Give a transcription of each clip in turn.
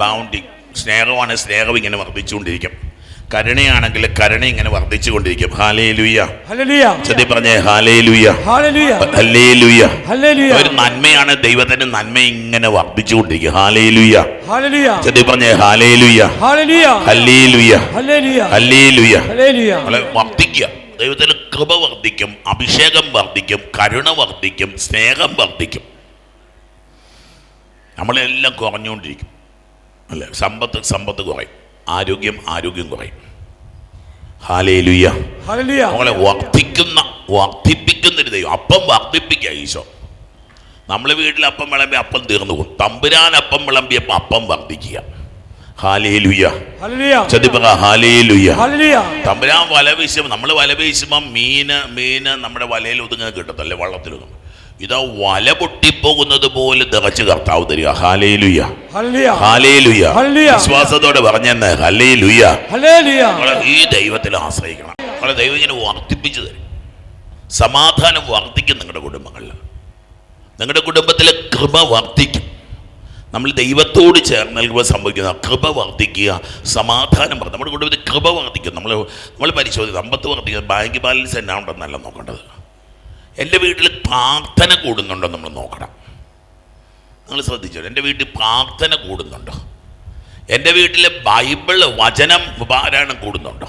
Bounding സ്നേഹമാണ് സ്നേഹം ഇങ്ങനെ വർദ്ധിച്ചുകൊണ്ടിരിക്കും കരുണയാണെങ്കിൽ കരുണ ഇങ്ങനെ വർദ്ധിച്ചുകൊണ്ടിരിക്കും ഹാലേലുയ സത്യം പറഞ്ഞേ ഹാലേലുയ ഒരു നന്മയാണ് ദൈവത്തിന്റെ നന്മ ഇങ്ങനെ വർദ്ധിച്ചുകൊണ്ടിരിക്കും ഹാലേലുയ ഹല്ലേലൂയ സത്യം പറഞ്ഞേ ഹാലേലുയ ഹല്ലേലൂയ ഹല്ലേലുയ വർദ്ധിക്കുക ദൈവത്തിന് കൃപ വർദ്ധിക്കും അഭിഷേകം വർദ്ധിക്കും കരുണ വർദ്ധിക്കും സ്നേഹം വർദ്ധിക്കും. നമ്മളെല്ലാം കുറഞ്ഞുകൊണ്ടിരിക്കും. അല്ലേ? സമ്പത്ത് സമ്പത്ത് കുറയും. ആരോഗ്യം ആരോഗ്യം കുറയും. ഹാലേലുയ്യ നമ്മളെ വർദ്ധിക്കുന്ന വർദ്ധിപ്പിക്കുന്ന ഒരു ദൈവം. അപ്പം വർദ്ധിപ്പിക്കുക ഈശോ. നമ്മളെ വീട്ടിൽ അപ്പം വിളമ്പി അപ്പം തീർന്നു പോകും തമ്പുരാൻ അപ്പം വിളമ്പിയപ്പോൾ അപ്പം വർദ്ധിക്കുക. തമ്പുരാൻ വല വീശുമ്പോൾ നമ്മൾ വല വീശുമ്പോൾ മീന് മീന് നമ്മുടെ വലയിൽ ഒതുങ്ങുന്ന കിട്ടത്തല്ലേ വള്ളത്തിലൊന്നും ഇതാ വല പൊട്ടിപ്പോകുന്നത് പോലെ നിറച്ച് കർത്താവ് തരിക. വിശ്വാസത്തോടെ പറഞ്ഞെന്ന് ഹല്ലേലുയ്യ ഹല്ലേലൂയ ഈ ദൈവത്തിൽ ആശ്രയിക്കണം. നമ്മളെ ദൈവം ഇങ്ങനെ വർദ്ധിപ്പിച്ചു തരും. സമാധാനം വർദ്ധിക്കും നിങ്ങളുടെ കുടുംബങ്ങളിൽ. നിങ്ങളുടെ കുടുംബത്തിലെ കൃപ വർദ്ധിക്കും. നമ്മൾ ദൈവത്തോട് ചേർന്ന് നൽകുമ്പോൾ സംഭവിക്കുന്ന കൃപ വർദ്ധിക്കുക സമാധാനം വർദ്ധിക്കുക നമ്മുടെ കുടുംബത്തിൽ കൃപ വർദ്ധിക്കും നമ്മൾ നമ്മൾ പരിശോധിക്കും. സമ്പത്ത് വർദ്ധിക്കുക ബാങ്ക് ബാലൻസ് എന്നാ ഉണ്ടെന്നല്ല നോക്കേണ്ടത്. എന്റെ വീട്ടിൽ പ്രാർത്ഥന കൂടുന്നുണ്ടോ നമ്മൾ നോക്കണം. നിങ്ങൾ ശ്രദ്ധിച്ചോ എന്റെ വീട്ടിൽ പ്രാർത്ഥന കൂടുന്നുണ്ടോ? എന്റെ വീട്ടിലെ ബൈബിൾ വചനം പാരായണം കൂടുന്നുണ്ടോ?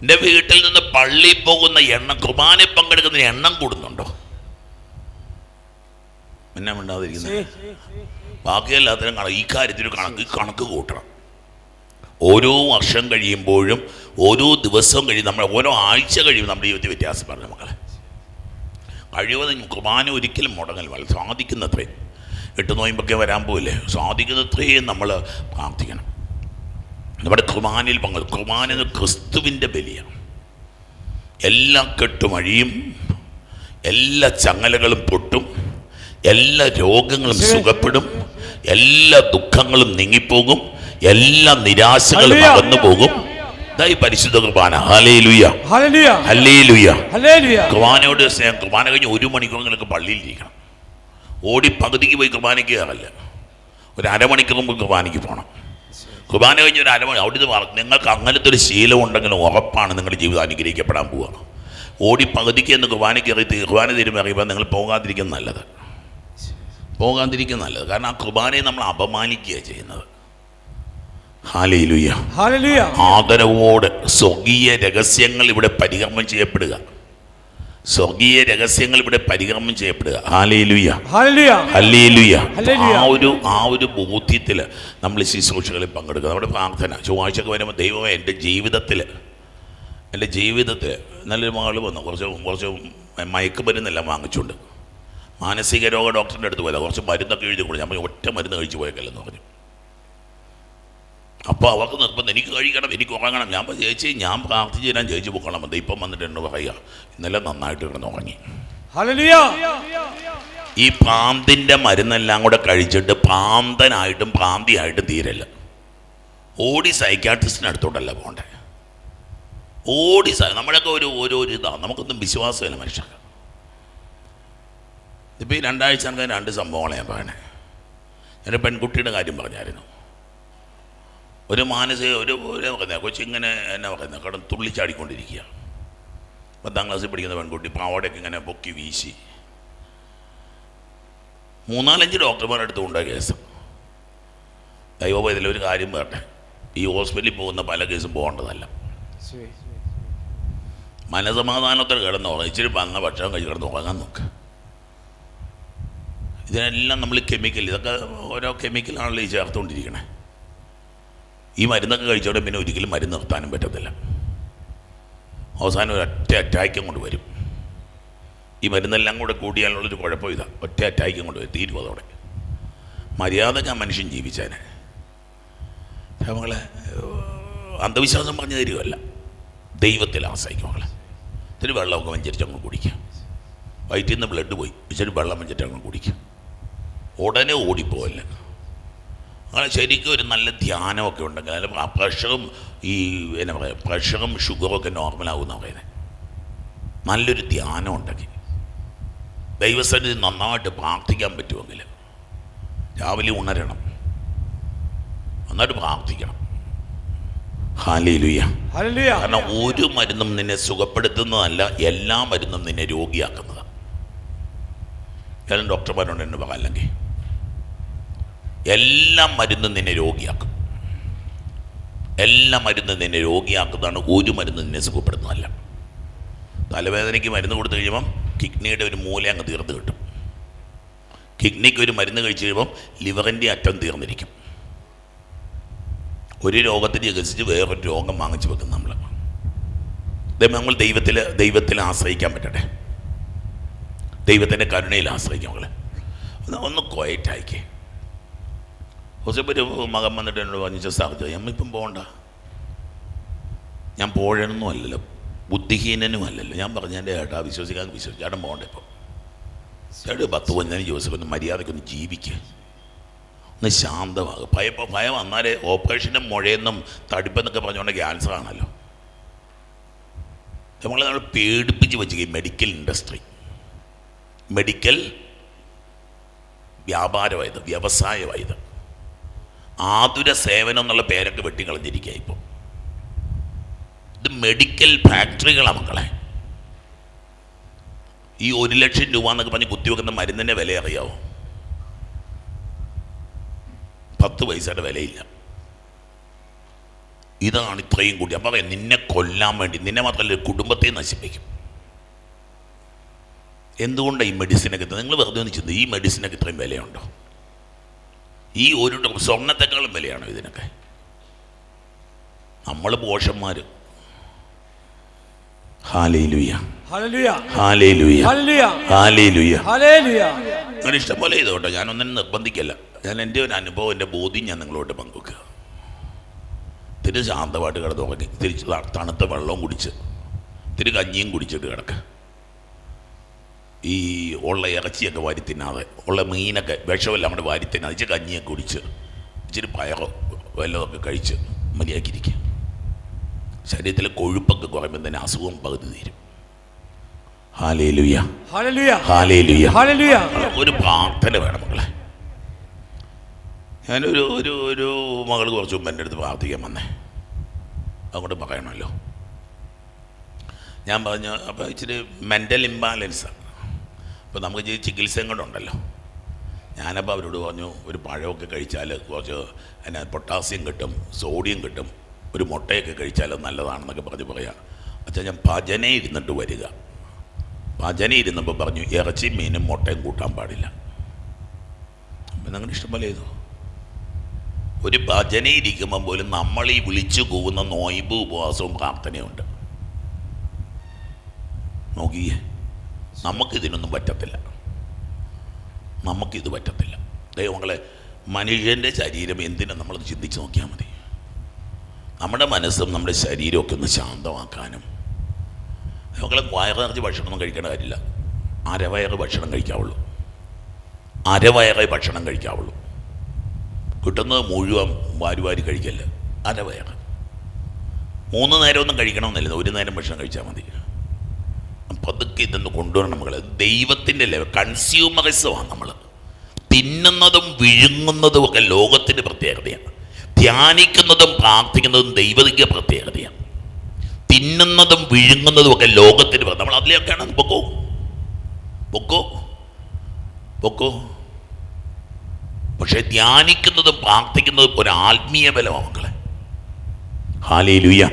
എന്റെ വീട്ടിൽ നിന്ന് പള്ളിയിൽ പോകുന്ന എണ്ണം കുർബാനയിൽ പങ്കെടുക്കുന്ന എണ്ണം കൂടുന്നുണ്ടോ? പിന്നെ മിണ്ടാതിരിക്കുന്നത് ബാക്കി എല്ലാത്തിനും കണക്ക് ഈ കാര്യത്തിൽ കണക്ക് കണക്ക് കൂട്ടണം. ഓരോ വർഷം കഴിയുമ്പോഴും ഓരോ ദിവസവും കഴിയും നമ്മൾ ഓരോ ആഴ്ച കഴിയും നമ്മുടെ ജീവിതത്തിൽ വ്യത്യാസം പറഞ്ഞു മക്കളെ. കഴിവതും കുർബാന ഒരിക്കലും മുടങ്ങൽ വളരെ സാധിക്കുന്നത്രയും എട്ട് നോയമ്പൊക്കെ വരാൻ പോയില്ലേ സാധിക്കുന്നത്രയും നമ്മൾ പ്രാർത്ഥിക്കണം. നമ്മുടെ കുർബാനയിൽ പങ്കെടു കുർബാന എന്ന ക്രിസ്തുവിന്റെ ബലിയാണ്. എല്ലാ കെട്ടുമഴിയും എല്ലാ ചങ്ങലകളും പൊട്ടും എല്ലാ രോഗങ്ങളും സുഖപ്പെടും എല്ലാ ദുഃഖങ്ങളും നീങ്ങിപ്പോകും. എല്ലാ നിരാശകളും. അകന്നു പോകും. ഇതായി പരിശുദ്ധ കുർബാന. കുർബാനയോട് സ്നേഹം. കുർബാന കഴിഞ്ഞ് ഒരു മണിക്കൂർ നിങ്ങൾക്ക് പള്ളിയിൽ ഇരിക്കണം. ഓടി പകുതിക്ക് പോയി കുർബാനയ്ക്ക് കയറല്ല. ഒരു അരമണിക്കൂർ മുമ്പ് കുർബാനയ്ക്ക് പോകണം കുർബാന കഴിഞ്ഞ് ഒരു അരമണി അവിടുന്ന് പറഞ്ഞു നിങ്ങൾക്ക് അങ്ങനത്തെ ഒരു ശീലം ഉണ്ടെങ്കിൽ ഉറപ്പാണ് നിങ്ങളുടെ ജീവിതം അനുഗ്രഹിക്കപ്പെടാൻ പോവുക ഓടി പകുതിക്ക് എന്ന് കുർബാനയ്ക്ക് തീ- കുർബാന തീരുമ്പോൾ അറിയുമ്പോൾ നിങ്ങൾ പോകാതിരിക്കുന്നത് നല്ലത്. പോകാതിരിക്കുന്നത് നല്ലത്. കാരണം ആ കുർബാനയെ നമ്മൾ അപമാനിക്കുകയാണ് ചെയ്യുന്നത്. ആദരവോട് സ്വർഗീയ രഹസ്യങ്ങൾ ഇവിടെ പരികർമ്മം ചെയ്യപ്പെടുക. സ്വർഗീയ രഹസ്യങ്ങൾ ഇവിടെ പരികർമ്മം ചെയ്യപ്പെടുക. ആ ഒരു ആ ഒരു ബോധ്യത്തിൽ നമ്മൾ ശുശ്രൂഷകളിൽ പങ്കെടുക്കുക. നമ്മുടെ പ്രാർത്ഥന ചൊവ്വാഴ്ചക്ക് വരുമ്പോൾ ദൈവമേ എന്റെ ജീവിതത്തിൽ എന്റെ ജീവിതത്തിൽ നല്ലൊരു മകൾ വന്നു. കുറച്ച് കുറച്ച് മയക്കുമരുന്നെല്ലാം വാങ്ങിച്ചുകൊണ്ട്. മാനസിക രോഗ ഡോക്ടറിന്റെ അടുത്ത് പോയതാണ് കുറച്ച് മരുന്നൊക്കെ എഴുതി കൊടുത്തു. നമ്മൾ ഒറ്റ മരുന്ന് കഴിച്ചു പോയേക്കല്ലെന്ന് പറഞ്ഞു. അപ്പോൾ അവർക്ക് നിർബന്ധം എനിക്ക് കഴിക്കണം എനിക്ക് ഉറങ്ങണം. ഞാൻ ഇപ്പോൾ ചേച്ചി ഞാൻ പ്രാർത്ഥിച്ച് ഞാൻ ചേച്ചി പൊക്കണം. അത് ഇപ്പം വന്നിട്ട് എന്നോട് പറയുക ഇന്നലെ നന്നായിട്ട് കിടന്ന് ഉറങ്ങി. ഈ പ്രാന്തിന്റെ മരുന്നെല്ലാം കൂടെ കഴിച്ചിട്ട് പ്രാന്തനായിട്ടും പ്രാന്തിയായിട്ടും തീരല്ല. ഓടി സൈക്കാട്രിസ്റ്റിന് അടുത്തോട്ടല്ല പോകണ്ടേ. ഓടി സൈ നമ്മളൊക്കെ ഒരു ഓരോ ഒരു ഇതാണ് നമുക്കൊന്നും വിശ്വാസമില്ല മനുഷ്യർക്ക്. ഇപ്പോൾ ഈ രണ്ടാഴ്ച എനിക്ക് രണ്ട് സംഭവങ്ങളെ ഞാൻ പറയണേ. ഞാൻ പെൺകുട്ടിയുടെ കാര്യം പറഞ്ഞായിരുന്നു. ഒരു മാനസിക ഒരു ഒരു പറയുന്നത് കൊച്ചിങ്ങനെ എന്നെ പറയുന്നത് കടന്ന് തുള്ളിച്ചാടിക്കൊണ്ടിരിക്കുക പത്താം ക്ലാസ്സിൽ പഠിക്കുന്ന പെൺകുട്ടി പാവടയൊക്കെ ഇങ്ങനെ പൊക്കി വീശി. മൂന്നാലഞ്ച് ഡോക്ടർമാരുടെ അടുത്ത് കൊണ്ടുപോയ കേസ്. ദൈവപോയതിൽ ഒരു കാര്യം പറട്ടെ ഈ ഹോസ്പിറ്റലിൽ പോകുന്ന പല കേസും പോകേണ്ടതല്ല. മനസമാധാനത്തിൽ കിടന്ന് ഉറങ്ങും ഇച്ചിരി വന്ന ഭക്ഷണം കഴിച്ച് കിടന്ന് ഉറങ്ങാൻ നോക്ക്. ഇതിനെല്ലാം നമ്മൾ കെമിക്കൽ ഇതൊക്കെ ഓരോ കെമിക്കലാണല്ലോ ഈ ചേർത്തുകൊണ്ടിരിക്കണേ. ഈ മരുന്നൊക്കെ കഴിച്ചോടെ പിന്നെ ഒരിക്കലും മരുന്ന് നിർത്താനും പറ്റത്തില്ല. അവസാനം ഒറ്റ അറ്റാക്കും കൊണ്ട് വരും. ഈ മരുന്നെല്ലാം കൂടെ കൂടിയാലുള്ളൊരു കുഴപ്പം ഇതാ. ഒറ്റ അറ്റാക്കും കൊണ്ട് വരും തീരും അതോടെ. മര്യാദയ്ക്ക് ആ മനുഷ്യൻ ജീവിച്ചേനെ. നമ്മളെ അന്ധവിശ്വാസം പറഞ്ഞു തരികയല്ല ദൈവത്തിൽ ആശ്രയിക്കും മകളെ ഇത്തിരി വെള്ളമൊക്കെ വഞ്ചരിച്ച് അങ്ങ് കുടിക്കുക വയറ്റിൽ നിന്ന് ബ്ലഡ് പോയി. ഇച്ചിരി വെള്ളം വെച്ചിട്ട് അങ്ങ് കുടിക്കുക ഉടനെ ഓടിപ്പോവല്ല അങ്ങനെ ശരിക്കും ഒരു നല്ല ധ്യാനമൊക്കെ ഉണ്ടെങ്കിൽ അതിൽ ആ പ്രഷറും ഈ എന്നാ പറയുക പ്രഷറും ഷുഗറും ഒക്കെ നോർമലാകുമെന്നാണ് പറയുന്നത് നല്ലൊരു ധ്യാനം ഉണ്ടെങ്കിൽ. ദൈവസന്നിധി നന്നായിട്ട് പ്രാർത്ഥിക്കാൻ പറ്റുമെങ്കിൽ രാവിലെ ഉണരണം. നന്നായിട്ട് പ്രാർത്ഥിക്കണം. കാരണം ഒരു മരുന്നും നിന്നെ സുഖപ്പെടുത്തുന്നതല്ല എല്ലാ മരുന്നും നിന്നെ രോഗിയാക്കുന്നതാണ് ഞാൻ ഡോക്ടർമാരോട് എന്നെ പറയാം അല്ലെങ്കിൽ എല്ലാ മരുന്നും നിന്നെ രോഗിയാക്കും. എല്ലാ മരുന്നും നിന്നെ രോഗിയാക്കുന്നതാണ് ഒരു മരുന്ന് നിന്നെ സുഖപ്പെടുത്തുന്നതല്ല. തലവേദനയ്ക്ക് മരുന്ന് കൊടുത്തു കഴിയുമ്പം കിഡ്നിയുടെ ഒരു മൂല അങ്ങ് തീർന്നു കിട്ടും. കിഡ്നിക്ക് ഒരു മരുന്ന് കഴിച്ചു കഴിയുമ്പം ലിവറിന്റെ അറ്റം തീർന്നിരിക്കും. ഒരു രോഗത്തിന് ചികിത്സിച്ച് വേറൊരു രോഗം വാങ്ങിച്ചു വെക്കും നമ്മൾ ദൈവം നമ്മൾ ദൈവത്തിൽ ദൈവത്തിൽ ആശ്രയിക്കാൻ പറ്റട്ടെ. ദൈവത്തിന്റെ കരുണയിൽ ആശ്രയിക്കാം നമ്മൾ ഒന്ന് ക്വയറ്റ് ക്വയറ്റായിക്കേ ഒരു മകൻ വന്നിട്ട് എന്നോട് പറഞ്ഞു സാഹചര്യം അമ്മ ഇപ്പം പോകണ്ട ഞാൻ പോഴണമെന്നും അല്ലല്ലോ ബുദ്ധിഹീനനും അല്ലല്ലോ ഞാൻ പറഞ്ഞു എന്റെ ഏട്ടാ വിശ്വസിക്കാൻ വിശ്വസിച്ചു ചേട്ടൻ പോകണ്ട ഇപ്പോൾ ചേട്ടൻ പത്ത് പതിനഞ്ച് ദിവസം ഒന്ന് മര്യാദയ്ക്കൊന്ന് ജീവിക്കുക ഒന്ന് ശാന്തമാകും. ഭയം ഭയം വന്നാലേ ഓപ്പറേഷനും മുഴയെന്നും തടിപ്പെന്നൊക്കെ പറഞ്ഞുകൊണ്ട് ക്യാൻസർ ആണല്ലോ. നമ്മളെ നമ്മൾ പേടിപ്പിച്ച് വെച്ചിരിക്കും മെഡിക്കൽ ഇൻഡസ്ട്രി. മെഡിക്കൽ വ്യാപാരമായത് വ്യവസായമായത്. ആതുര സേവനം എന്നുള്ള പേരൊക്കെ വെട്ടിക്കളഞ്ഞിരിക്കുക ഇപ്പോൾ ഇത് മെഡിക്കൽ ഫാക്ടറികളാണ് മക്കളെ. ഈ ഒരു ലക്ഷം രൂപ എന്നൊക്കെ പറഞ്ഞ് കുത്തിവെക്കുന്ന മരുന്നിന്റെ വില അറിയാവോ? പത്ത് പൈസയുടെ വിലയില്ല. ഇതാണ് ഇത്രയും കൂടി. അപ്പം പറയാം നിന്നെ കൊല്ലാൻ വേണ്ടി നിന്നെ മാത്രമല്ല കുടുംബത്തെ നശിപ്പിക്കും. എന്തുകൊണ്ടാണ് ഈ മെഡിസിനൊക്കെ നിങ്ങൾ വെറുതെ ഒന്ന് ചിന്തി ഈ മെഡിസിനൊക്കെ ഇത്രയും വിലയുണ്ടോ? ഈ ഒരു സ്വർണത്തെക്കാളും വിലയാണ് ഇതിനൊക്കെ. നമ്മൾ പോഷന്മാർ നിങ്ങൾ hallelujah hallelujah hallelujah hallelujah hallelujah അങ്ങനെ ഇഷ്ടം പോലെ ചെയ്തോട്ടെ. ഞാനൊന്നും നിർബന്ധിക്കല്ല. ഞാൻ എന്റെ ഒരു അനുഭവം എന്റെ ബോധ്യം ഞാൻ നിങ്ങളോട്ട് പങ്കുവെക്കുക. തിരി ശാന്തമായിട്ട് കിടന്ന് ഉറങ്ങി. തിരിച്ച് തണുത്ത വെള്ളവും കുടിച്ച്. തിരി കഞ്ഞിയും കുടിച്ചിട്ട് കിടക്കുക ഈ ഉള്ള ഇറച്ചിയൊക്കെ വാരി തിന്നാതെ ഉള്ള മീനൊക്കെ വിഷമെല്ലാം അങ്ങോട്ട് വാരി തിന്നാതെ ഇച്ചിരി കഞ്ഞിയൊക്കെ കുടിച്ച് ഇച്ചിരി പയറോ വല്ലതൊക്കെ കഴിച്ച് മര്യാദക്കിരിക്കുക ശരീരത്തിലെ കൊഴുപ്പൊക്കെ കുറയുമ്പോൾ തന്നെ അസുഖം പകുതി തീരും. ഒരു പ്രാർത്ഥന വേണം മക്കളെ. ഞാനൊരു ഒരു ഒരു മകൾ കുറച്ച് മുമ്പ് എന്റെ അടുത്ത് പ്രാർത്ഥിക്കാൻ വന്നേ. അതുകൊണ്ട് പറയണമല്ലോ. ഞാൻ പറഞ്ഞു അപ്പോൾ ഇച്ചിരി മെന്റൽ ഇംബാലൻസാണ് അപ്പോൾ നമുക്ക് ചെയ്ത് ചികിത്സയും കൊണ്ടുണ്ടല്ലോ ഞാനപ്പോൾ അവരോട് പറഞ്ഞു ഒരു പഴമൊക്കെ കഴിച്ചാൽ കുറച്ച് അതിന് പൊട്ടാസ്യം കിട്ടും സോഡിയം കിട്ടും ഒരു മുട്ടയൊക്കെ കഴിച്ചാൽ നല്ലതാണെന്നൊക്കെ പറഞ്ഞ് പറയാം. അച്ഛാ ഞാൻ ഭജന ഇരുന്നിട്ട് വരിക. ഭജന ഇരുന്നപ്പോൾ പറഞ്ഞു ഇറച്ചി മീനും മുട്ടയും കൂട്ടാൻ പാടില്ല. അപ്പം നിങ്ങളുടെ ഇഷ്ടം പോലെ ചെയ്തു. ഒരു ഭജന ഇരിക്കുമ്പം പോലും നമ്മൾ ഈ വിളിച്ചു പോകുന്ന നോയിമ്പ് ഉപവാസവും പ്രാർത്ഥനയുണ്ട് നോക്കിയേ. നമുക്കിതിനൊന്നും പറ്റത്തില്ല. നമുക്കിത് പറ്റത്തില്ല. ദൈവങ്ങളെ മനുഷ്യന്റെ ശരീരം എന്തിനും നമ്മളത് ചിന്തിച്ച് നോക്കിയാൽ മതി. നമ്മുടെ മനസ്സും നമ്മുടെ ശരീരമൊക്കെ ഒന്ന് ശാന്തമാക്കാനും. മക്കളെ വയറിറച്ചി ഭക്ഷണമൊന്നും കഴിക്കേണ്ട കാര്യമില്ല. അരവയറ് ഭക്ഷണം കഴിക്കാവുള്ളൂ. അരവയറേ ഭക്ഷണം കഴിക്കാവുള്ളൂ. കിട്ടുന്നത് മുഴുവൻ വാരി വാരി കഴിക്കല്ല? അരവയറ്. മൂന്ന് നേരമൊന്നും കഴിക്കണമെന്നില്ല. ഒരു നേരം ഭക്ഷണം കഴിച്ചാൽ മതി. പതുക്കെ ഇതൊന്ന് കൊണ്ടുവരണം നമ്മൾ ദൈവത്തിന്റെ ലെവൽ കൺസ്യൂമറിസമാണ് നമ്മൾ തിന്നുന്നതും വിഴുങ്ങുന്നതും ഒക്കെ ലോകത്തിന്റെ പ്രത്യേകതയാണ്. ധ്യാനിക്കുന്നതും പ്രാർത്ഥിക്കുന്നതും ദൈവതിക പ്രത്യേകതയാണ്. തിന്നുന്നതും വിഴുങ്ങുന്നതും ഒക്കെ ലോകത്തിന് പറ- നമ്മൾ അതിലേക്കാണ് പൊക്കോ? പൊക്കോ? പൊക്കോ? പക്ഷേ ധ്യാനിക്കുന്നതും പ്രാർത്ഥിക്കുന്നതും ഒരു ആത്മീയ ബലമാണ് മക്കളെ. ഹല്ലേലൂയ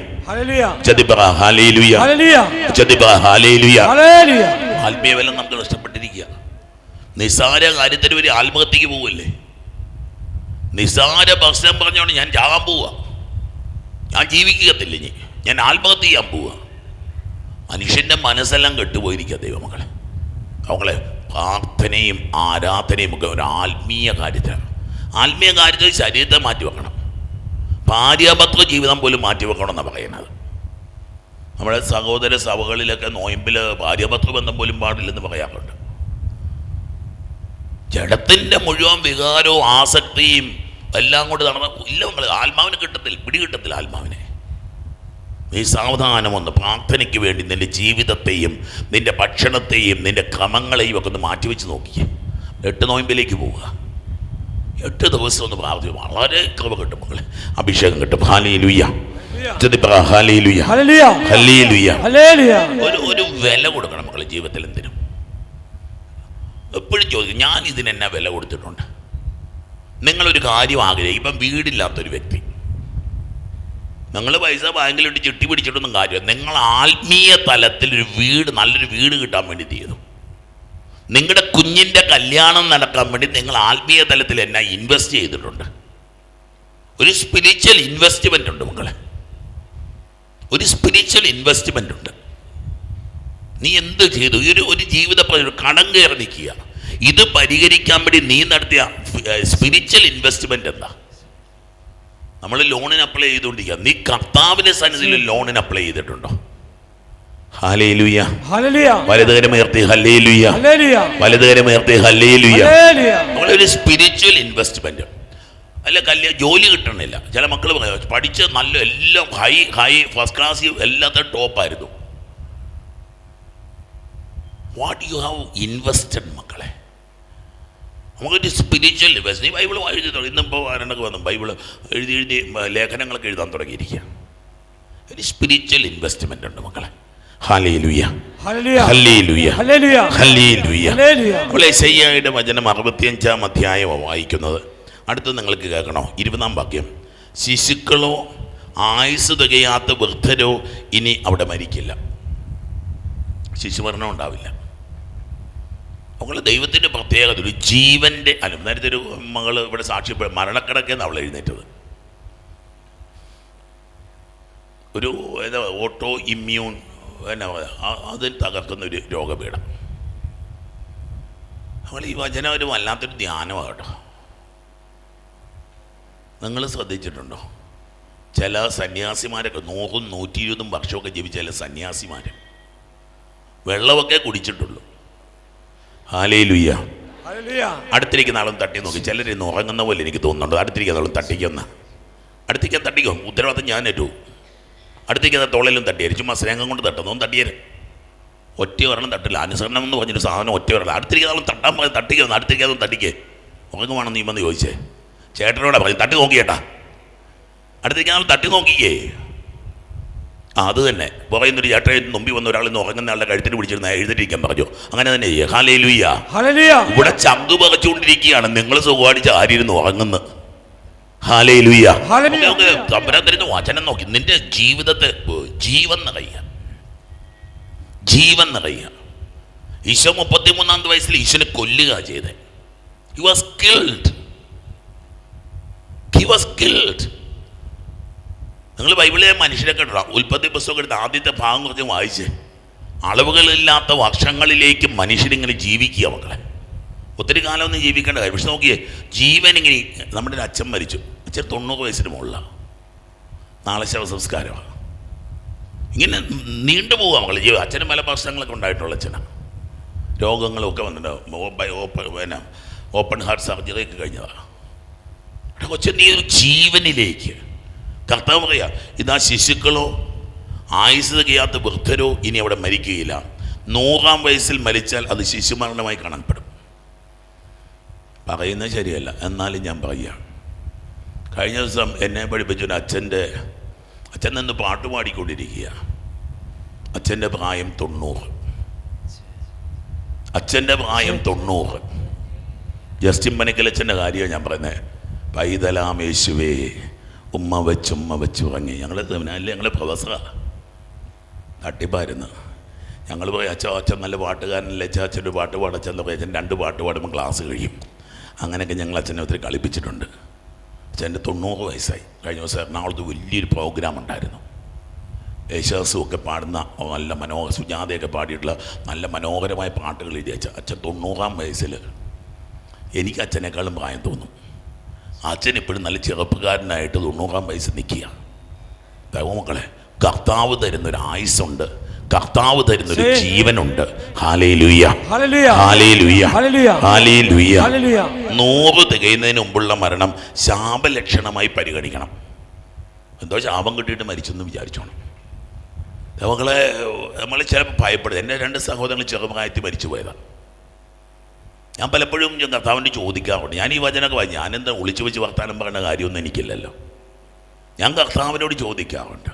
ചതിപ്പറ ഹാലേലുയ ഹല്ലേലൂയ ചതിപ്പറ ഹാലേലുയ ഹല്ലേലൂയ ആത്മീയ ബലം നമുക്ക് നഷ്ടപ്പെട്ടിരിക്കുക. നിസ്സാര കാര്യത്തിന് ഒരു ആത്മഹത്യക്ക് പോവല്ലേ? നിസാര ഭക്ഷണം പറഞ്ഞോണ്ട് ഞാൻ ചാകാൻ പോവുക ഞാൻ ജീവിക്കത്തില്ല ഇനി. ഞാൻ ആത്മഹത്യ ചെയ്യാൻ പോവുക മനുഷ്യന്റെ മനസ്സെല്ലാം കെട്ടുപോയിരിക്കുക ദൈവമക്കളെ. അവങ്ങളെ പ്രാർത്ഥനയും ആരാധനയും ഒക്കെ ഒരു ആത്മീയ കാര്യത്തിലാണ് ആത്മീയ കാര്യത്തിൽ ശരീരത്തെ മാറ്റി വെക്കണം. ഭാര്യാഭർത്തൃ ജീവിതം പോലും മാറ്റി വെക്കണമെന്നാണ് പറയുന്നത്. നമ്മുടെ സഹോദര സഭകളിലൊക്കെ നോയമ്പിൽ ഭാര്യാഭർത്തൃ ബന്ധം പോലും പാടില്ലെന്ന് പറയാറുണ്ട്. ജഡത്തിന്റെ മുഴുവൻ വികാരവും ആസക്തിയും എല്ലാം കൊണ്ട് നടന്ന ഇല്ല നിങ്ങൾ ആത്മാവിന് കിട്ടത്തിൽ പിടി കിട്ടത്തില്ല ആത്മാവിനെ. നീ സാവധാനം ഒന്ന് പ്രാർത്ഥനയ്ക്ക് വേണ്ടി നിന്റെ ജീവിതത്തെയും നിന്റെ ഭക്ഷണത്തെയും നിന്റെ ക്രമങ്ങളെയും ഒക്കെ ഒന്ന് മാറ്റിവെച്ച് നോക്കിയേ. എട്ട് നോയമ്പിലേക്ക് പോവുക. എട്ട് ദിവസം ഒന്ന് പ്രാർത്ഥിക്കും. വളരെ കൃപ കിട്ടും മക്കളെ. അഭിഷേകം കിട്ടും. ഹാലി ലുയ്യ ഒരു ഒരു വില കൊടുക്കണം മക്കളെ ജീവിതത്തിൽ എന്തിനും. എപ്പോഴും ചോദിക്കും ഞാൻ ഇതിനെന്നാ വില കൊടുത്തിട്ടുണ്ട്? നിങ്ങളൊരു കാര്യം ആഗ്രഹിക്കും. ഇപ്പം വീടില്ലാത്തൊരു വ്യക്തി. നിങ്ങൾ പൈസ ബാങ്കിലിട്ട് ചിട്ടി പിടിച്ചിട്ടൊന്നും കാര്യമില്ല. നിങ്ങൾ ആത്മീയ തലത്തിൽ ഒരു വീട് നല്ലൊരു വീട് കിട്ടാൻ വേണ്ടി ചെയ്തു നിങ്ങളുടെ കുഞ്ഞിന്റെ കല്യാണം നടക്കാൻ വേണ്ടി നിങ്ങൾ ആത്മീയ തലത്തിൽ എന്നാ ഇൻവെസ്റ്റ് ചെയ്തിട്ടുണ്ട്. ഒരു സ്പിരിച്വൽ ഇൻവെസ്റ്റ്മെന്റ് ഉണ്ട് മക്കളെ. ഒരു സ്പിരിച്വൽ ഇൻവെസ്റ്റ്മെന്റ് ഉണ്ട്. നീ എന്ത് ചെയ്തു? ഈ ഒരു ഒരു ജീവിത കടം കയറി നിൽക്കുക. ഇത് പരിഹരിക്കാൻ വേണ്ടി നീ നടത്തിയ സ്പിരിച്വൽ ഇൻവെസ്റ്റ്മെന്റ് എന്താ? നമ്മൾ ലോണിന് അപ്ലൈ ചെയ്തുകൊണ്ടിരിക്കുക നീ കർത്താവിന്റെ സന്നിധിയിൽ ലോണിന് അപ്ലൈ ചെയ്തിട്ടുണ്ടോ ഹലേലുയ ഹല്ലേലൂയ വലതുകരമേർത്തി ഹല്ലേലുയ ഹല്ലേലൂയ വലതുകരമേർത്തി ഹല്ലേലുയ ഹല്ലേലൂയ നമ്മളൊരു സ്പിരിച്വൽ ഇൻവെസ്റ്റ്മെന്റ് അല്ല ജോലി കിട്ടണില്ല. ചില മക്കൾ പഠിച്ച നല്ല എല്ലാം ഹൈ ഹൈ ഫസ്റ്റ് ക്ലാസ് എല്ലാത്തിനും ടോപ്പായിരുന്നു വാട്ട് യു ഹാവ് ഇൻവെസ്റ്റഡ് മക്കളെ? നമുക്കൊരു സ്പിരിച്വൽ ഇൻവെസ്റ്റ് ബൈബിൾ എഴുതി തുടങ്ങി. ഇന്നിപ്പോൾ ആരണ്ടൊക്കെ വന്നു? ബൈബിൾ എഴുതി എഴുതി ലേഖനങ്ങളൊക്കെ എഴുതാൻ തുടങ്ങിയിരിക്കുക ഒരു സ്പിരിച്വൽ ഇൻവെസ്റ്റ്മെന്റ് ഉണ്ട് മക്കളെ. വചനം അറുപത്തിയഞ്ചാം അധ്യായമാണ് വായിക്കുന്നത്. അടുത്ത് നിങ്ങൾക്ക് കേൾക്കണോ? ഇരുപതാം വാക്യം. ശിശുക്കളോ ആയുസ് തികയാത്ത വൃദ്ധരോ ഇനി അവിടെ മരിക്കില്ല. ശിശുമരണം ഉണ്ടാവില്ല. അവൾ ദൈവത്തിന്റെ പ്രത്യേകത ഒരു ജീവന്റെ അല്ല നേരത്തെ ഒരു മകൾ ഇവിടെ സാക്ഷ്യപ്പെടും മരണക്കിടക്കെന്ന് അവൾ എഴുന്നേറ്റത്. ഒരു ഏതാ ഓട്ടോ ഇമ്മ്യൂൺ ആ- അതിൽ തകർക്കുന്ന ഒരു രോഗപീഠം. നമ്മൾ ഈ വചനം ഒരു വല്ലാത്തൊരു ധ്യാനമാണ് കേട്ടോ. നിങ്ങൾ ശ്രദ്ധിച്ചിട്ടുണ്ടോ? ചില സന്യാസിമാരൊക്കെ നൂറും നൂറ്റി ഇരുപതും വർഷമൊക്കെ ജീവിച്ച ചില സന്യാസിമാർ വെള്ളമൊക്കെ കുടിച്ചിട്ടുള്ളൂ. ഹാലേ ലുയ്യ അടുത്തിരിക്കുന്ന ആളും തട്ടി നോക്കി. ചിലരിന്ന് ഉറങ്ങുന്ന പോലെ എനിക്ക് തോന്നുന്നുണ്ട്. അടുത്തിരിക്കുന്ന ആളും തട്ടിക്കുന്ന. അടുത്തിരിക്കാൻ തട്ടിക്കോ? ഉത്തരവാദിത്തം ഞാൻ ഏറ്റു അടുത്തേക്ക് തൊള്ളലും തട്ടിയേരും? ചുമ്മാ സ്നേഹം കൊണ്ട് തട്ടുന്നു ഒന്ന് തട്ടിയേരും. ഒറ്റ ഒരെണ്ണം തട്ടില്ല. അനുസരണം എന്ന് പറഞ്ഞൊരു സാധനം ഒറ്റ ഒരെണ്ണം. അടുത്തിരിക്കുന്ന ആളും തട്ടാൻ പോയി തട്ടിക്കുന്നു അടുത്തിരിക്കാതെ തട്ടിക്കേ. തട്ടിക്കേ വേണം നീ വന്ന് ചോദിച്ചേ. ചേട്ടനോടാ പറഞ്ഞു തട്ടി നോക്കിയേട്ടാ. അടുത്തേക്ക് ആൾ തട്ടി നോക്കിക്കേ. ആ അത് തന്നെ. പറയുന്നൊരു ചേട്ടൻ മുമ്പിൽ വന്ന ഒരാൾ ഇന്ന് ഉറങ്ങുന്ന ആളുടെ കഴുത്തിന് പിടിച്ചിരുന്ന എഴുതിട്ടിരിക്കാൻ പറഞ്ഞു. അങ്ങനെ തന്നെ. ഹാലേ ലുയ്യ ഇവിടെ ചങ്ക് പകച്ചുകൊണ്ടിരിക്കുകയാണ്. നിങ്ങൾ സുഖമായിട്ട് ആരിയിരുന്നു ഉറങ്ങുന്നു ഹാലേ ലുയ്യ ഹല്ലേലൂയ. തമ്പരാൻ തരുന്ന വചനം നോക്കി. നിന്റെ ജീവിതത്തെ ജീവൻ നിറയുക. ജീവൻ നിറയുക. ഈശോ മുപ്പത്തിമൂന്നാം വയസ്സിൽ ഈശോനെ കൊല്ലുക ചെയ്തേ. He was killed he was killed നിങ്ങൾ ബൈബിളിലെ മനുഷ്യരെ കേട്ടോ ഉൽപ്പത്തി പുസ്തകം എടുത്ത് ആദ്യത്തെ ഭാഗം കുറച്ച് വായിച്ചേ. അളവുകളില്ലാത്ത വർഷങ്ങളിലേക്ക് മനുഷ്യരിങ്ങനെ ജീവിക്കുക മക്കളെ. ഒത്തിരി കാലമൊന്നും ജീവിക്കേണ്ട കാര്യം. പക്ഷെ നോക്കിയേ ജീവൻ ഇങ്ങനെ നമ്മുടെ ഒരു അച്ഛൻ മരിച്ചു. അച്ഛൻ തൊണ്ണൂറ് വയസ്സിന് മുകളിലാണ്. നാളെ ശവസംസ്കാരമാണ് ഇങ്ങനെ നീണ്ടു പോവുക മക്കളെ. ജീവിതം അച്ഛനും പല പ്രശ്നങ്ങളൊക്കെ ഉണ്ടായിട്ടുള്ള അച്ഛനാണ് രോഗങ്ങളൊക്കെ വന്നിട്ടുണ്ട് ഓപ്പൺ ഓപ്പ- പിന്നെ ഓപ്പൺ ഹാർട്ട് സർജറി ഒക്കെ കഴിഞ്ഞതാണ് കൊച്ചു നീ ഒരു ജീവനിലേക്ക്. കർത്താവ് പറയാ ഇതാ ശിശുക്കളോ ആയുസ് തികയാത്ത വൃദ്ധരോ ഇനി അവിടെ മരിക്കുകയില്ല. നൂറാം വയസ്സിൽ മരിച്ചാൽ അത് ശിശുമരണമായി കാണപ്പെടും. പറയുന്നത് ശരിയല്ല. എന്നാലും ഞാൻ പറയുകയാണ്. കഴിഞ്ഞ ദിവസം എന്നെ പഠിപ്പിച്ച ഒരു അച്ഛന്റെ അച്ഛൻ നിന്ന് പാട്ട് പാടിക്കൊണ്ടിരിക്കുക. അച്ഛന്റെ പ്രായം തൊണ്ണൂറ്. അച്ഛന്റെ പ്രായം തൊണ്ണൂറ്. ജസ്റ്റിൻ പനിക്കലച്ഛന്റെ കാര്യമാണ് ഞാൻ പറയുന്നത്. പൈതലാം യേശുവേ ഉമ്മ വെച്ച് ഉമ്മ വെച്ച് ഉറങ്ങി. ഞങ്ങൾ അല്ലേ ഞങ്ങൾ പ്രൊഫസറാണ് തട്ടിപ്പായിരുന്നു. ഞങ്ങൾ പോയി അച്ഛൻ അച്ഛൻ നല്ല പാട്ടുകാരനല്ലേ? അച്ഛൻ അച്ഛന്റെ പാട്ട് പാടച്ചെന്ന് പറയും അച്ഛൻ രണ്ട് പാട്ട് പാടുമ്പോൾ ക്ലാസ് കഴിയും. അങ്ങനെയൊക്കെ ഞങ്ങൾ അച്ഛനെ ഒത്തിരി കളിപ്പിച്ചിട്ടുണ്ട്. അച്ഛന്റെ തൊണ്ണൂറ് വയസ്സായി. കഴിഞ്ഞ ദിവസം എറണാകുളത്ത് വലിയൊരു പ്രോഗ്രാം ഉണ്ടായിരുന്നു. യേശാസും ഒക്കെ പാടുന്ന നല്ല മനോഹര സുജാതയൊക്കെ പാടിയിട്ടുള്ള നല്ല മനോഹരമായ പാട്ടുകൾ എഴുതി അച്ഛൻ. അച്ഛൻ തൊണ്ണൂറാം വയസ്സിൽ. എനിക്ക് അച്ഛനേക്കാളും പ്രായം തോന്നും. അച്ഛൻ ഇപ്പോഴും നല്ല ചെറുപ്പക്കാരനായിട്ട് തൊണ്ണൂറാം വയസ്സ് നിൽക്കുക. ദൈവമക്കളെ കർത്താവ് തരുന്നൊരു ആയുസ്സുണ്ട് കർത്താവ് തരുന്ന ഒരു ജീവനുണ്ട്. നോവ് തികയുന്നതിന് മുമ്പുള്ള മരണം ശാപലക്ഷണമായി പരിഗണിക്കണം. എന്തോ ശാപം കിട്ടിയിട്ട് മരിച്ചെന്ന് വിചാരിച്ചോണം. നമ്മളെ നമ്മൾ ചിലപ്പോൾ ഭയപ്പെടും. എന്റെ രണ്ട് സഹോദരങ്ങൾ ചെറുപ്രായത്തിൽ മരിച്ചു പോയതാണ് ഞാൻ പലപ്പോഴും കർത്താവിന്റെ ചോദിക്കാറുണ്ട്. ഞാൻ ഈ വചനമൊക്കെ വായി ഞാനെന്താ ഒളിച്ചു വെച്ച് വർത്താനം പറയുന്ന കാര്യമൊന്നും എനിക്കില്ലല്ലോ. ഞാൻ കർത്താവിനോട് ചോദിക്കാറുണ്ട്.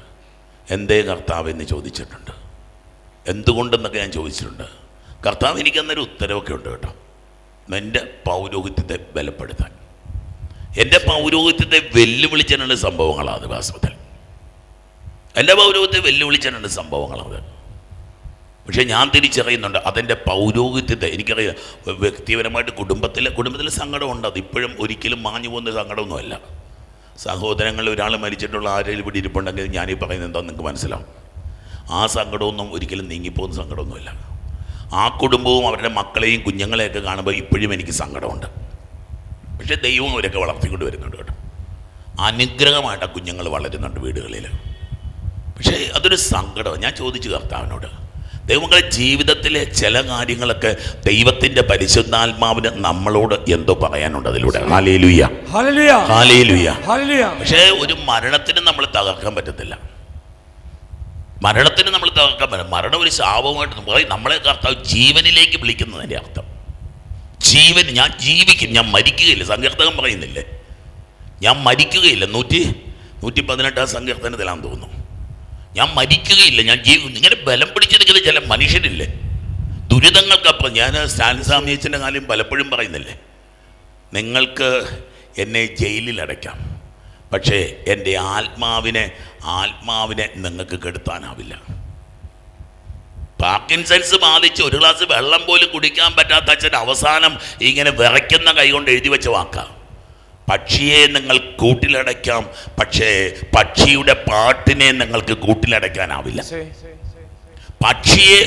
എന്തേ കർത്താവ് എന്ന് ചോദിച്ചിട്ടുണ്ട്. എന്തുകൊണ്ടെന്നൊക്കെ ഞാൻ ചോദിച്ചിട്ടുണ്ട്. കർത്താവ് എനിക്ക് എന്നൊരു ഉത്തരവൊക്കെ ഉണ്ട് കേട്ടോ. എന്റെ പൗരോഹിത്യത്തെ ബലപ്പെടുത്താൻ. എന്റെ പൗരോഹിത്യത്തെ വെല്ലുവിളിച്ചതിനുള്ള സംഭവങ്ങളാണ് അത് വാസ്തവത്തിൽ. എന്റെ പൗരോഹിത്യത്തെ വെല്ലുവിളിച്ചതിനുള്ള സംഭവങ്ങളത് പക്ഷേ ഞാൻ തിരിച്ചറിയുന്നുണ്ട് അതെന്റെ പൗരോഹിത്യത്തെ എനിക്കറിയാം. വ്യ- വ്യക്തിപരമായിട്ട് കുടുംബത്തിലെ കുടുംബത്തിലെ സങ്കടമുണ്ട് അത് ഇപ്പോഴും ഒരിക്കലും മാഞ്ഞു പോകുന്ന സങ്കടമൊന്നുമല്ല. സഹോദരങ്ങളിൽ ഒരാൾ മരിച്ചിട്ടുള്ള ആരെങ്കിലും ഇവിടെ ഇരിപ്പുണ്ടെങ്കിൽ ഞാനീ പറയുന്നത് എന്താണെന്ന് നിങ്ങൾക്ക് മനസ്സിലാവും. ആ സങ്കടമൊന്നും ഒരിക്കലും നീങ്ങിപ്പോകുന്ന സങ്കടമൊന്നുമില്ല. ആ കുടുംബവും അവരുടെ മക്കളെയും കുഞ്ഞുങ്ങളെയൊക്കെ കാണുമ്പോൾ ഇപ്പോഴും എനിക്ക് സങ്കടമുണ്ട്. പക്ഷേ ദൈവം അവരൊക്കെ വളർത്തിക്കൊണ്ട് വരുന്നുണ്ട് കേട്ടോ. അനുഗ്രഹമായിട്ട് കുഞ്ഞുങ്ങൾ വളരുന്നുണ്ട് വീടുകളിൽ. പക്ഷേ അതൊരു സങ്കടമാണ്. ഞാൻ ചോദിച്ചു കർത്താവിനോട് ദൈവങ്ങളെ ജീവിതത്തിലെ ചില കാര്യങ്ങളൊക്കെ ദൈവത്തിന്റെ പരിശുദ്ധാത്മാവിന് നമ്മളോട് എന്തോ പറയാനുണ്ട് അതിലൂടെ? ഹാലേലുയ്യ ഹാലേലുയ്യ പക്ഷേ ഒരു മരണത്തിന് നമ്മൾ തകർക്കാൻ പറ്റത്തില്ല. മരണത്തിന് നമ്മൾ മരണം ഒരു ശാപമായിട്ട് നമ്മളെ കർത്താവ് ജീവനിലേക്ക് വിളിക്കുന്നതിന്റെ അർത്ഥം. ജീവൻ ഞാൻ ജീവിക്കും. ഞാൻ മരിക്കുകയില്ല. സങ്കീർത്തകം പറയുന്നില്ലേ? ഞാൻ മരിക്കുകയില്ല. നൂറ്റി നൂറ്റി പതിനെട്ടാം സങ്കീർത്തനത്തിലാണെന്ന് തോന്നുന്നു. ഞാൻ മരിക്കുകയില്ല. ഞാൻ ജീവിക്കും ഇങ്ങനെ ബലം പിടിച്ചെടുക്കുന്ന ചില മനുഷ്യരില്ലേ? ദുരിതങ്ങൾക്കപ്പുറം ഞാൻ സ്റ്റാൻസാമിയച്ചന്റെ കാര്യം പലപ്പോഴും പറയുന്നില്ലേ? നിങ്ങൾക്ക് എന്നെ ജയിലിൽ അടയ്ക്കാം. പക്ഷേ എന്റെ ആത്മാവിനെ ആത്മാവിനെ നിങ്ങൾക്ക് കെടുത്താനാവില്ല. പാർക്കിൻസൺസ് ബാധിച്ച് ഒരു ഗ്ലാസ് വെള്ളം പോലും കുടിക്കാൻ പറ്റാത്ത അച്ഛൻ അവസാനം ഇങ്ങനെ വിറയ്ക്കുന്ന കൈകൊണ്ട് എഴുതി വെച്ച വാക്കാം. പക്ഷിയെ നിങ്ങൾ കൂട്ടിലടയ്ക്കാം പക്ഷേ പക്ഷിയുടെ പാട്ടിനെ നിങ്ങൾക്ക് കൂട്ടിലടയ്ക്കാനാവില്ല. പക്ഷിയെ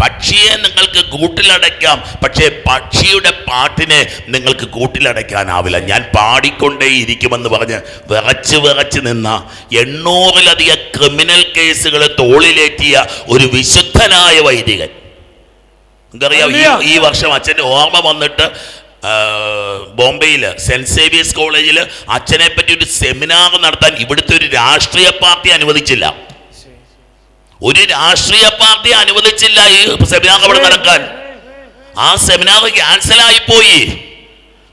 പക്ഷിയെ നിങ്ങൾക്ക് കൂട്ടിലടയ്ക്കാം. പക്ഷേ പക്ഷിയുടെ പാട്ടിനെ നിങ്ങൾക്ക് കൂട്ടിലടയ്ക്കാനാവില്ല. ഞാൻ പാടിക്കൊണ്ടേയിരിക്കുമെന്ന് പറഞ്ഞ് വിറച്ച് വിറച്ച് നിന്ന എണ്ണൂറിലധികം ക്രിമിനൽ കേസുകൾ തോളിലേറ്റിയ ഒരു വിശുദ്ധനായ വൈദികൻ. നിങ്ങൾക്കറിയാം ഈ വർഷം അച്ഛന്റെ ഓർമ്മ വന്നിട്ട് ബോംബെയിൽ സെന്റ് സേവിയേഴ്സ് കോളേജിൽ അച്ഛനെ പറ്റി ഒരു സെമിനാർ നടത്താൻ ഇവിടുത്തെ ഒരു രാഷ്ട്രീയ പാർട്ടി അനുവദിച്ചില്ല. ഒരു രാഷ്ട്രീയ പാർട്ടി അനുവദിച്ചില്ല ഈ സെമിനാർ അവിടെ നടക്കാൻ. ആ സെമിനാർ ക്യാൻസൽ പോയി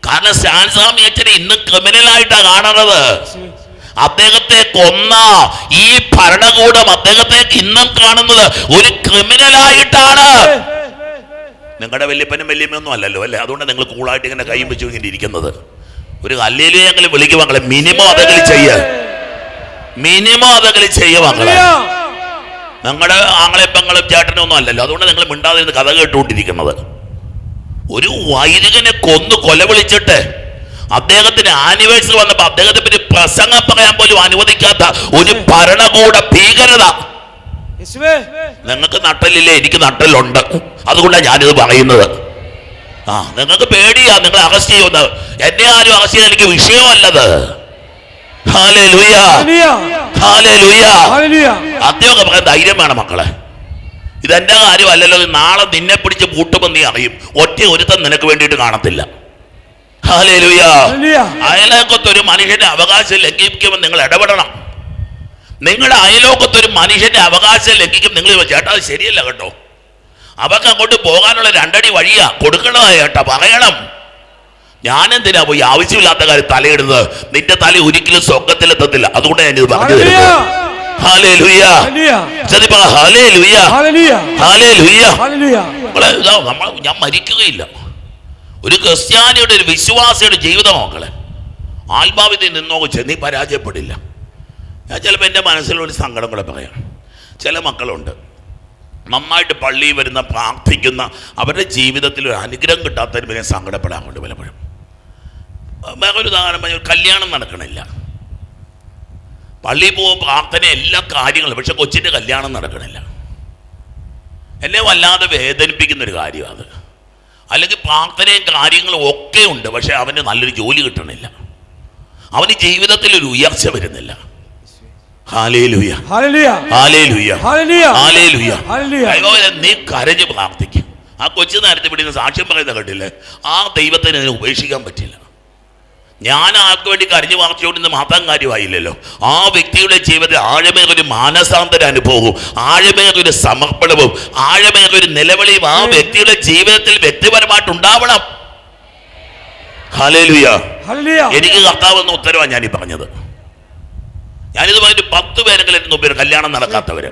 കാരണം ശാൻസാം അച്ഛനെ ഇന്ന് ക്രിമിനലായിട്ടാണ് കാണുന്നത് അദ്ദേഹത്തെ കൊന്ന ഈ ഭരണകൂടം അദ്ദേഹത്തെ ഇന്നും കാണുന്നത് ഒരു ക്രിമിനൽ ആയിട്ടാണ്. നിങ്ങളുടെ വല്യപ്പനും വല്യമ്മയൊന്നും അല്ലല്ലോ അല്ലേ? അതുകൊണ്ട് നിങ്ങൾ കൂളായിട്ട് ഇങ്ങനെ കൈയും വെച്ചു ഇങ്ങനെ ഇരിക്കുന്നത്. ഒരു കല്ലേലും വിളിക്കും വിളിക്കുവാങ്ങളെ മിനിമം അതെങ്കിലും ചെയ്യ. മിനിമം അതെങ്കിലും ചെയ്യുവാങ്ങളെ നിങ്ങളുടെ ആങ്ങളെ പെങ്ങളും ചേട്ടനും ഒന്നും അല്ലല്ലോ. അതുകൊണ്ട് നിങ്ങൾ മിണ്ടാതിരുന്ന് കഥ കേട്ടുകൊണ്ടിരിക്കുന്നത്. ഒരു വൈദികനെ കൊന്നു കൊല വിളിച്ചിട്ട് അദ്ദേഹത്തിന് ആനിവേഴ്സറി വന്നപ്പോൾ അദ്ദേഹത്തെ പറ്റി പ്രസംഗം പറയാൻ പോലും അനുവദിക്കാത്ത ഒരു ഭരണകൂട ഭീകരത. നിങ്ങൾക്ക് നട്ടലില്ലേ? എനിക്ക് നട്ടലുണ്ട്. അതുകൊണ്ടാണ് ഞാനിത് പറയുന്നത്. ആ നിങ്ങൾക്ക് പേടിയാ. നിങ്ങൾ അറസ്റ്റ് ചെയ്യുന്നത് എന്നെ ആരും അറസ്റ്റ് ചെയ്യാൻ എനിക്ക് വിഷയമല്ലത്. അദ്ദേഹമൊക്കെ പറയാൻ ധൈര്യം വേണം മക്കളെ. ഇതെന്റെ കാര്യമല്ലല്ലോ നാളെ നിന്നെ പിടിച്ച് പൂട്ടുമ്പോൾ നീ അറിയും. ഒറ്റ ഒരുത്തം നിനക്ക് വേണ്ടിയിട്ട് കാണത്തില്ല. അയലോക്കത്ത് ഒരു മനുഷ്യന്റെ അവകാശം ലംഘിക്കുമ്പോൾ നിങ്ങൾ ഇടപെടണം. നിങ്ങളുടെ അയലോക്കത്ത് ഒരു മനുഷ്യന്റെ അവകാശം ലംഘിക്കും നിങ്ങൾ ചേട്ടാ അത് ശരിയല്ല കേട്ടോ. അവർക്ക് അങ്ങോട്ട് പോകാനുള്ള രണ്ടടി വഴിയാ. കൊടുക്കണതാ ചേട്ടാ പറയണം. ഞാനെന്തിനാ പോയി ആവശ്യമില്ലാത്ത കാര്യം തലയിടുന്നത്? നിന്റെ തല ഒരിക്കലും സ്വർഗത്തിലെത്തത്തില്ല അതുകൊണ്ട് ഞാൻ ഇത് പറഞ്ഞു ചെന്ന് ഞാൻ മരിക്കുകയില്ല. ഒരു ക്രിസ്ത്യാനിയുടെ ഒരു വിശ്വാസിയുടെ ജീവിതം മക്കളെ. ആത്മാവിധി നിന്നോ നീ പരാജയപ്പെടില്ല. ഞാൻ ചിലപ്പോൾ എന്റെ മനസ്സിലൊരു സങ്കടം കൂടെ പറയാം. ചില മക്കളുണ്ട്. നന്നായിട്ട് പള്ളിയിൽ വരുന്ന പ്രാർത്ഥിക്കുന്ന അവരുടെ ജീവിതത്തിൽ ഒരു അനുഗ്രഹം കിട്ടാത്തതിന് പിന്നെ സങ്കടപ്പെടാറുണ്ട് പലപ്പോഴും ഒരു ഉദാഹരണം പറഞ്ഞു ഒരു കല്യാണം നടക്കണില്ല. പള്ളിയിൽ പോകും പ്രാർത്ഥന എല്ലാ കാര്യങ്ങളും പക്ഷെ കൊച്ചിന്റെ കല്യാണം നടക്കണില്ല. എന്നെ വല്ലാതെ വേദനിപ്പിക്കുന്ന ഒരു കാര്യമാണ് അത്. അല്ലെങ്കിൽ പ്രാർത്ഥനയും കാര്യങ്ങളും ഒക്കെ ഉണ്ട് പക്ഷെ അവന് നല്ലൊരു ജോലി കിട്ടണില്ല. അവന് ജീവിതത്തിൽ ഒരു ഉയർച്ച വരുന്നില്ല. നീ കരഞ്ഞ് പ്രാർത്ഥിക്കും. ആ കൊച്ചു നേരത്തെ പിടിക്കുന്ന സാക്ഷ്യം പറയുന്ന കണ്ടില്ലേ? ആ ദൈവത്തിന് അതിനെ ഉപേക്ഷിക്കാൻ പറ്റില്ല. ഞാൻ ആർക്ക് വേണ്ടി കരഞ്ഞു വാർച്ചയോടുന്ന മാത്രം കാര്യമായില്ലല്ലോ ആ വ്യക്തിയുടെ ജീവിതത്തിൽ ആഴമേറൊരു മാനസാന്തര അനുഭവവും ആഴമേറൊരു സമർപ്പണവും ആഴമേറൊരു നിലവിളിയും ആ വ്യക്തിയുടെ ജീവിതത്തിൽ വ്യക്തിപരമായിട്ട് ഉണ്ടാവണം. എനിക്ക് കർത്താവെന്ന ഉത്തരവാണ് ഞാനീ പറഞ്ഞത്. ഞാനിത് പറഞ്ഞിട്ട് പത്ത് പേരെങ്കിലും എന്റെ പേര് കല്യാണം നടക്കാത്തവര്.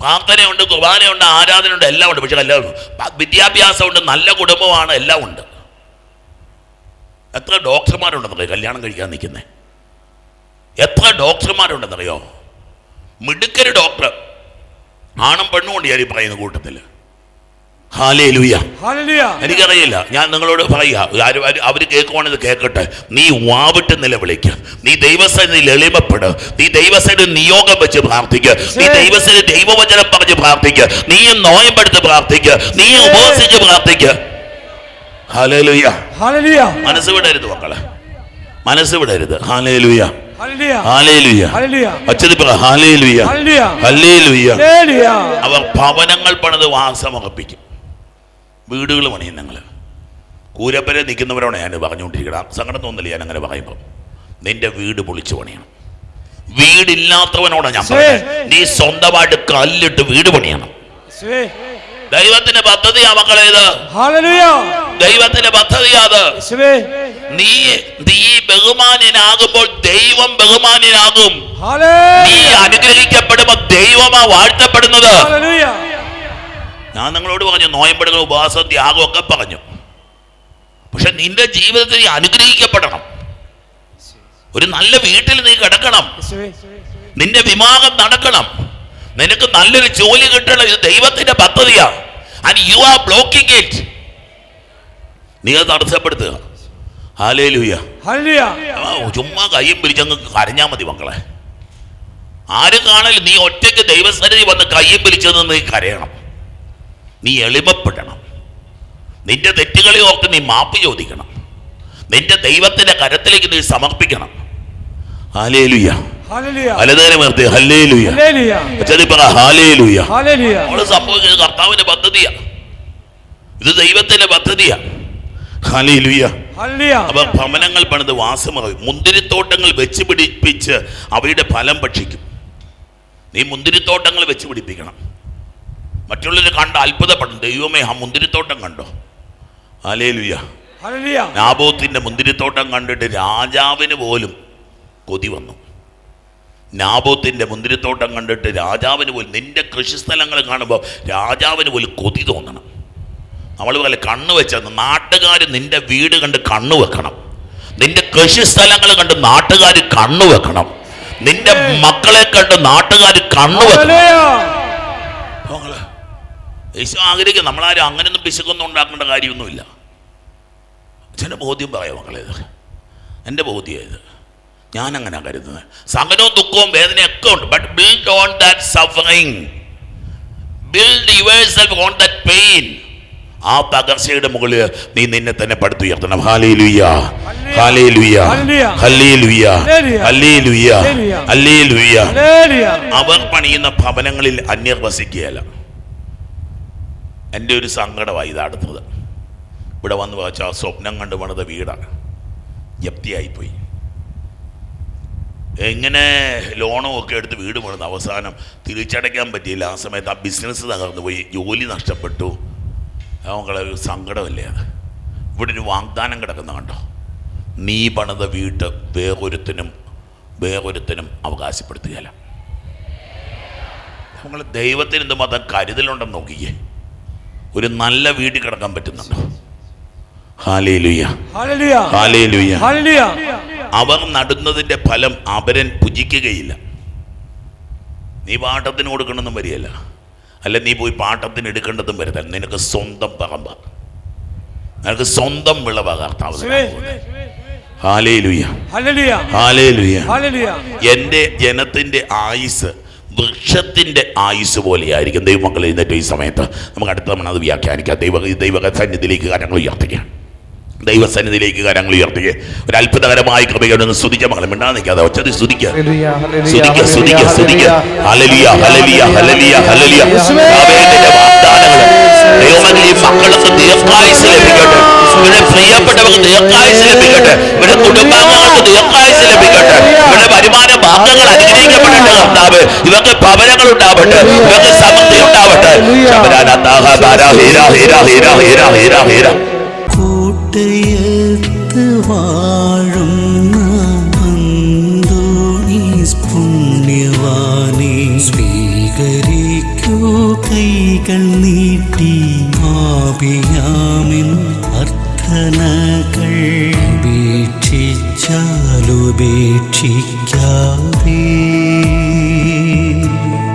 പ്രാർത്ഥനയുണ്ട് കുർബാനയുണ്ട് ആരാധനയുണ്ട് എല്ലാം ഉണ്ട്. പക്ഷെ കല്യാണം വിദ്യാഭ്യാസമുണ്ട് നല്ല കുടുംബമാണ് എല്ലാം ഉണ്ട്. എത്ര ഡോക്ടർമാരുണ്ടെന്നറിയോ? കല്യാണം കഴിക്കാൻ നിൽക്കുന്നത് എത്ര ഡോക്ടർമാരുണ്ടെന്നറിയോ? മിടുക്കര് ഡോക്ടർ. ആണും പെണ്ണും കൊണ്ട് ഞാൻ ഈ പറയുന്ന കൂട്ടത്തിൽ. എനിക്കറിയില്ല. ഞാൻ നിങ്ങളോട് പറയുക. അവർ കേൾക്കുവാണിത് കേൾക്കട്ടെ. നീ വാവിട്ട് നിലവിളിക്ക നീ ദൈവസേനയിൽ എളിമപ്പെട് നീ ദൈവസേന നിയോഗം വെച്ച് പ്രാർത്ഥിക്കുക നീ ദൈവസേന ദൈവവചനം പറഞ്ഞ് പ്രാർത്ഥിക്കുക നീ നോയമ്പെടുത്ത് പ്രാർത്ഥിക്കുക നീ ഉപവസിച്ച് പ്രാർത്ഥിക്ക്. ഹാലേലുയ്യ Hallelujah. മനസ്സ് വിടരുത് മക്കളെ. മനസ്സ് വിടരുത്. ഹാലേലുയ. അവർ ഭവനങ്ങൾ പണിത് വാസമർപ്പിക്കും വീടുകൾ പണിയും നിങ്ങൾ കൂരപ്പരെ നിൽക്കുന്നവരോട് ഞാൻ പറഞ്ഞുകൊണ്ടിരിക്കണം സങ്കടം തോന്നില്ല ഞാൻ അങ്ങനെ പറയുമ്പോൾ. നിന്റെ വീട് പൊളിച്ചു പണിയണം. വീടില്ലാത്തവനോടാണ് ഞാൻ പറഞ്ഞത് നീ സ്വന്തമായിട്ട് കല്ലിട്ട് വീട് പണിയണം. ദൈവത്തിന്റെ പദ്ധതിയാ മക്കളെ ഇത്. Hallelujah. ദൈവത്തിന്റെ പദ്ധതിയാ അത്. നീ നീ ബഹുമാന്യനാകുമ്പോൾ ദൈവം ബഹുമാന്യനാകും. നീ അനുഗ്രഹിക്കപ്പെടുമ്പോ ദൈവമാ വാഴ്ത്തപ്പെടുന്നത്. ഞാൻ നിങ്ങളോട് പറഞ്ഞു നോയമ്പെടുകൾ ഉപവാസം ത്യാഗം ഒക്കെ പറഞ്ഞു. പക്ഷെ നിന്റെ ജീവിതത്തിൽ നീ അനുഗ്രഹിക്കപ്പെടണം. ഒരു നല്ല വീട്ടിൽ നീ കിടക്കണം. നിന്റെ വിവാഹം നടക്കണം. നിനക്ക് നല്ലൊരു ജോലി കിട്ടണം ഇത് ദൈവത്തിന്റെ പദ്ധതിയാണ് and you are blocking it നീ അത് തടസ്സപ്പെടുത്തുക. ചുമ്മാ കയ്യും പിരിച്ചങ്ങ് കരഞ്ഞാ മതി മക്കളെ. ആരും കാണൽ നീ ഒറ്റയ്ക്ക് ദൈവസന്നിധി വന്ന് കയ്യും പിരിച്ചത് നീ കരയണം. നീ എളിമപ്പെടണം. നിന്റെ തെറ്റുകളെ ഓർത്ത് നീ മാപ്പ് ചോദിക്കണം. നിന്റെ ദൈവത്തിന്റെ കരത്തിലേക്ക് നീ സമർപ്പിക്കണം. ഹാലേലുയ്യ കർത്താവിന്റെ പദ്ധതിയാ. ഇത് ദൈവത്തിന്റെ പദ്ധതിയാ. അവർ ഭവനങ്ങൾ പണിത് വാസമാകും മുന്തിരിത്തോട്ടങ്ങൾ വെച്ച് പിടിപ്പിച്ച് അവയുടെ ഫലം ഭക്ഷിക്കും. നീ മുന്തിരിത്തോട്ടങ്ങൾ വെച്ച് പിടിപ്പിക്കണം. മറ്റുള്ളവർ കണ്ട് അത്ഭുതപ്പെടും. ദൈവമേ ആ മുന്തിരിത്തോട്ടം കണ്ടോ? Hallelujah. നാബോത്തിന്റെ മുന്തിരിത്തോട്ടം കണ്ടിട്ട് രാജാവിന് പോലും കൊതി വന്നു. നാബോത്തിന്റെ മുന്തിരിത്തോട്ടം കണ്ടിട്ട് രാജാവിന് പോലും നിന്റെ കൃഷിസ്ഥലങ്ങൾ കാണുമ്പോൾ രാജാവിന് പോലും കൊതി തോന്നണം. നമ്മൾ പോലെ കണ്ണു വെച്ചത് നാട്ടുകാർ നിന്റെ വീട് കണ്ട് കണ്ണു വെക്കണം. നിന്റെ കൃഷിസ്ഥലങ്ങൾ കണ്ട് നാട്ടുകാർ കണ്ണു വെക്കണം. നിന്റെ മക്കളെ കണ്ട് നാട്ടുകാർ കണ്ണു വെക്കണം. യേശു ആഗ്രഹിക്കും നമ്മളാരും അങ്ങനെയൊന്നും പിശുക്കൊന്നും ഉണ്ടാക്കേണ്ട കാര്യമൊന്നുമില്ല. അച്ഛന്റെ ബോധ്യം പറയാം മക്കളെ ഇത്. എന്റെ ബോധ്യം ഇത്. ഞാൻ അങ്ങനെ കരുതുന്നത് സഹനവും ദുഃഖവും വേദനയൊക്കെ ഉണ്ട് but build on that suffering build yours on that pain ആ പകർച്ചയുടെ മുകളിൽ നീ നിന്നെ തന്നെ പടുത്തുയർത്തണം ഹാലേലുയ്യ ഹാലേലുയ്യ ഹല്ലേലുയ്യ ഹല്ലേലുയ്യ ഹല്ലേലുയ്യ Hallelujah. അവർ പണിയുന്ന ഭവനങ്ങളിൽ അന്യർ വസിക്കുകയല്ല എന്റെ ഒരു സങ്കടമായി ഇത് അടുത്തത് ഇവിടെ വന്ന് വെച്ചാൽ സ്വപ്നം കണ്ടു പണിത വീടാണ് ജപ്തിയായിപ്പോയി എങ്ങനെ ലോണും ഒക്കെ എടുത്ത് വീട് പണിത് അവസാനം തിരിച്ചടയ്ക്കാൻ പറ്റിയില്ല. ആ സമയത്ത് ആ ബിസിനസ് തകർന്നു പോയി. ജോലി നഷ്ടപ്പെട്ടു. അവങ്ങളെ ഒരു സങ്കടമല്ലേ അത്? ഇവിടെ ഒരു വാഗ്ദാനം കിടക്കുന്ന കണ്ടോ? നീ പണിത വീട്ട് വേറൊരുത്തനും വേറൊരുത്തനും അവകാശപ്പെടുത്തുകയല്ല. നമ്മൾ ദൈവത്തിന് എന്തുമാത്രം കരുതലുണ്ടെന്ന് നോക്കിയേ ഒരു നല്ല വീട്ടിൽ കിടക്കാൻ പറ്റുന്നുണ്ടോ? ഹാലേ ലുയ്യ ഹാലേ ലുയ്യ ഹാലേലുയ്യ Hallelujah. അവർ നടുന്നതിന്റെ ഫലം അവരൻ പുജിക്കുകയില്ല നീ പാട്ടത്തിന് കൊടുക്കണമെന്നും വരികയല്ല. അല്ല നീ പോയി പാട്ടത്തിന് എടുക്കേണ്ടതും വരുത്താൻ നിനക്ക് സ്വന്തം പറമ്പ. നിനക്ക് സ്വന്തം വിളവ കർത്താവ് തരാൻ Sweet. പോകുന്നത്. ഹാലേലുയ ഹല്ലേലൂയ. ഹാലേലുയ ഹല്ലേലൂയ. എന്റെ ജനത്തിന്റെ ആയുസ് വൃക്ഷത്തിന്റെ ആയുസ് പോലെയായിരിക്കും. ദൈവമക്കൾ എഴുന്നേറ്റ് ഈ സമയത്ത് നമുക്ക് അടുത്ത തവണ അത് വ്യാഖ്യാനിക്കാം. ദൈവ ദൈവ സന്നിധിയിലേക്ക് കാര്യങ്ങൾ ഉയർത്തുക ദൈവസന്നിധിയിലേക്ക് കാര്യങ്ങൾ ഉയർത്തുക ഒരു അത്ഭുതകരമായ കൃപയോടൊന്ന് സ്തുതിച്ച മകളെ മിണ്ടാതെ നിൽക്കാതെ ഒച്ചതി സ്തുതിക്കുക സ്തുതിക്കുക സ്തുതിക്കുക സ്തുതിക്കുക ഹല്ലേലൂയ. ഹലലിയ ഹലലിയ ഹലലിയ ഹലലിയ ദാവീദിന്റെ വാഗ്ദാനങ്ങൾ ദൈവമേ ഈ മക്കൾക്ക് ദീർഘായുസ് ലഭിക്കട്ടെ ഇവരുടെ പ്രിയപ്പെട്ടവർക്ക് ദീർഘായുസ് ലഭിക്കട്ടെ ഇവരുടെ കുടുംബാംഗങ്ങൾക്ക് ദീർഘായുസ് ലഭിക്കട്ടെ വരുമാന മാർഗങ്ങൾ അനുഗ്രഹിക്കപ്പെടട്ടെ കർത്താവ്. ഇവർക്ക് ഭവനങ്ങൾ ഉണ്ടാവട്ടെ ഇവർക്ക് സമൃദ്ധി ഉണ്ടാവട്ടെ ഹീരാ ഹീരാ ഹീരാ ഹീരാ ഹീരാ ഹീരാ.